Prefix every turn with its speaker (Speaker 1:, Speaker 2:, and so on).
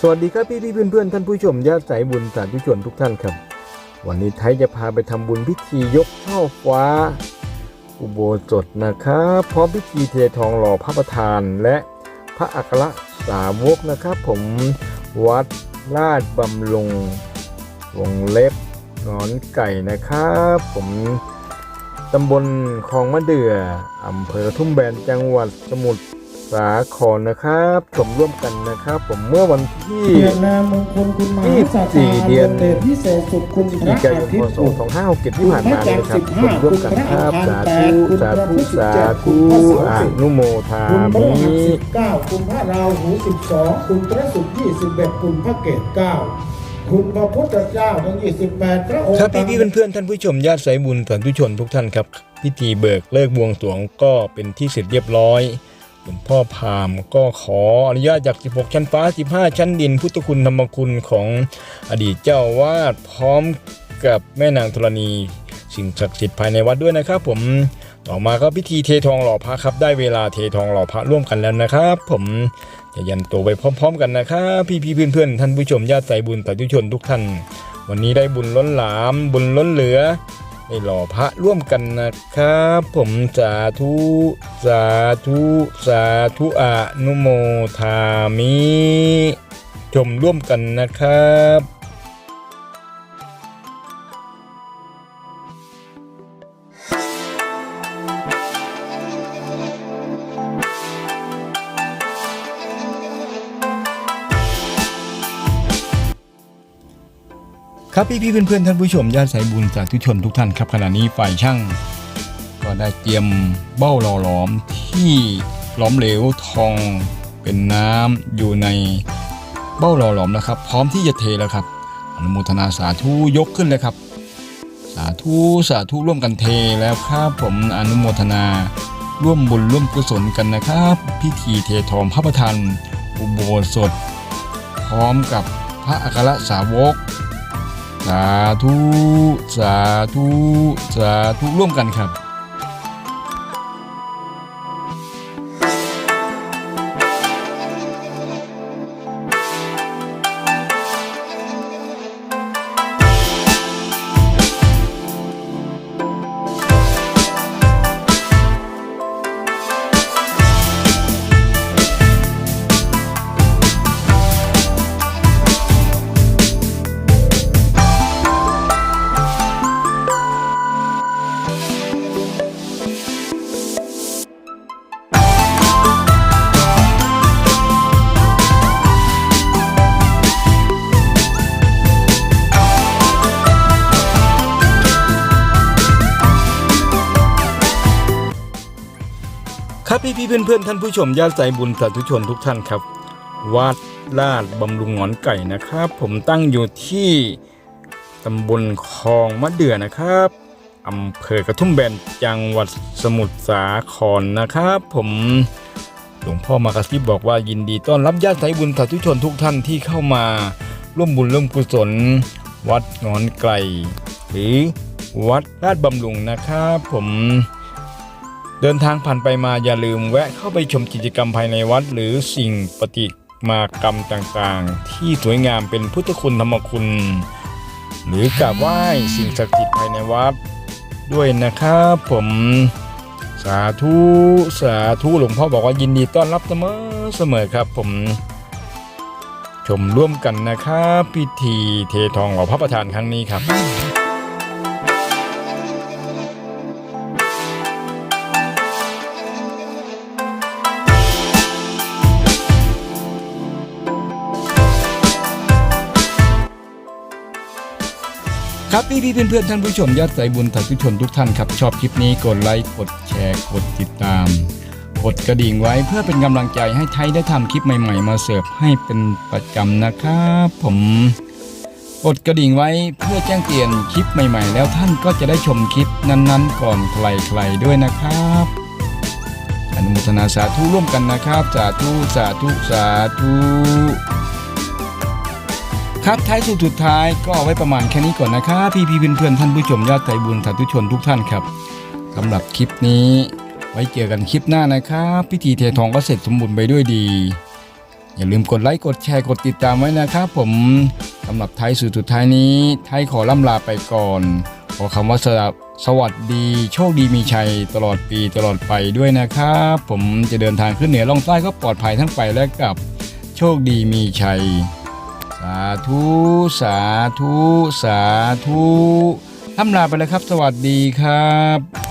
Speaker 1: สวัสดีครับพี่พี่เพื่อนเพื่อนท่านผู้ชมญาติสายบุญสาธุชนทุกท่านครับ วันนี้ไทยจะพาไปทำบุญพิธียกช่อฟ้า อุโบสถนะครับพร้อมพิธีเททองหล่อพระประธานและพระอัครสาวกนะครับ ผมวัดลาดบำรุงวงเล็บนอนไก่นะครับ ผมตำบลคลองมะเดื่ออำเภอทุ่งแบนจังหวัดสมุทร สาครนะครับชมร่วมกันนะครับ ผมเมื่อวันที่
Speaker 2: เดือนนามงคลคุณมหาศาส
Speaker 1: สี่
Speaker 2: นา
Speaker 1: เดือน
Speaker 2: เดชพิเศษสุดคุณพ
Speaker 1: พฤศ
Speaker 2: ระ
Speaker 1: จิกาย
Speaker 2: อาน
Speaker 1: พ
Speaker 2: ทิตย์
Speaker 1: ศ
Speaker 2: บุตร
Speaker 1: 2567ที่ผ่านมาเลยนะครับชมร่วมกันครับสาธุสาธุสาธุอนุโมทา
Speaker 2: คุณพระ
Speaker 1: มิ
Speaker 2: หัสสิบเก้าคุณพระราหูสิบสองคุณพระศุกร์ยี่สิบเอ็ดคุณพระเกศเก้าคุณพระพุทธเจ้าทั้งยี่สิบแปดพระองค์
Speaker 1: ครับพี่พี่เพื่อนๆท่านผู้ชมญาติสายบุญสาธุชนทุกท่านครับ พิธีเบิกเลิกบวงสรวงก็เป็นที่เสร็จเรียบร้อย หลวงพ่อพามก็ขออนุญาตจาก 16 ชั้นฟ้า 15 ชั้นดิน พุทธคุณธรรมคุณของอดีตเจ้าวาดพร้อมกับแม่นางธรณี สิ่งศักดิ์สิทธิ์ภายในวัดด้วยนะครับ ผมต่อมาก็พิธีเททองหล่อพระครับ ได้เวลาเททองหล่อพระร่วมกันแล้วนะครับ ผมจะยันตัวไปพร้อม ๆ กันนะครับพี่พี่ๆเพื่อนๆท่านผู้ชมญาติสายบุญสาธุชนทุกท่าน วันนี้ได้บุญล้นหลาม บุญล้นเหลือ ได้หล่อพระร่วมกันนะครับ ผมสาธุสาธุสาธุอนุโมทามิ ชมร่วมกันนะครับ ครับพี่พี่ๆเพื่อนท่านผู้ชมญาติสายบุญสาธุชนทุกท่านครับขณะนี้ฝ่ายช่าง ก็ได้เตรียมเบ้าหล่อหลอมที่หลอมเหลวทองเป็นน้ำอยู่ในเบ้าหล่อหลอมนะครับ พร้อมที่จะเทแล้วครับอนุโมทนาสาธุยกขึ้นเลยครับ สาธุสาธุร่วมกันเทแล้วครับผมอนุโมทนาร่วมบุญร่วมกุศลกันนะครับ พิธีเททองพระประธานอุโบสถ พร้อมกับพระอัครสาวก สาธุ สาธุ สาธุ ร่วมกันครับ ครับพี่พี่เพื่อนเพื่อนท่านผู้ชมญาติสายบุญสาธุชนทุกท่านครับ วัดลาดบำรุงหงอนไก่นะครับ ผมตั้งอยู่ที่ตำบลคลองมะเดื่อนะครับอำเภอกระทุ่มแบนจังหวัดสมุทรสาครนะครับ ผมหลวงพ่อมากระซิบบอกว่ายินดีต้อนรับญาติสายบุญสาธุชนทุกท่านที่เข้ามาร่วมบุญร่วมกุศล วัดหงอนไก่หรือวัดลาดบำรุงนะครับ ผม เดินทางผ่านไปมาอย่าลืมแวะเข้าไปชมกิจกรรมภายในวัด หรือสิ่งปฏิมากรรมต่างๆ ที่สวยงามเป็นพุทธคุณธรรมคุณ หรือกราบไหว้สิ่งศักดิ์สิทธิ์ภายในวัด ด้วยนะครับผมสาธุสาธุหลวงพ่อบอกว่ายินดีต้อนรับเสมอเสมอครับผม ชมร่วมกันนะครับ พิธีเททองหล่อพระประธานครั้งนี้ครับ ครับพี่พี่เพื่อนๆท่านผู้ชมญาติสายบุญสาธุชนทุกท่านครับ ชอบคลิปนี้กดไลค์กดแชร์กดติดตาม กดกระดิ่งไว้เพื่อเป็นกำลังใจให้ไทยได้ทำคลิปใหม่ ๆ มาเสิร์ฟให้เป็นประจำนะครับผมกดกระดิ่งไว้เพื่อแจ้งเตือนคลิปใหม่ๆ แล้วท่านก็จะได้ชมคลิปนั้นๆ ก่อนใครๆด้วยนะครับอนุโมทนาสาธุร่วมกันนะครับ สาธุสาธุสาธุ ครับท้ายสุดสุดท้ายก็ไว้ประมาณแค่นี้ก่อนนะครับพี่พี่เพื่อนๆท่านผู้ชมญาติไทยบุญสาธุชนทุกท่านครับสำหรับคลิปนี้ ไว้เจอกันคลิปหน้านะครับ พิธีเททองก็เสร็จสมบูรณ์ไปด้วยดี อย่าลืมกดไลค์กดแชร์กดติดตามไว้นะครับผมสำหรับไทยสื่อสุดท้ายนี้ไทยขอล่ำลาไปก่อนขอคำว่าสวัสสวัสดีโชคดีมีชัยตลอดปีตลอดไปด้วยนะครับ ผมจะเดินทางขึ้นเหนือล่องใต้ก็ปลอดภัยทั้งไปและกลับ โชคดีมีชัย สาธุสาธุสาธุล่ำลาไปแล้วครับ สวัสดีครับ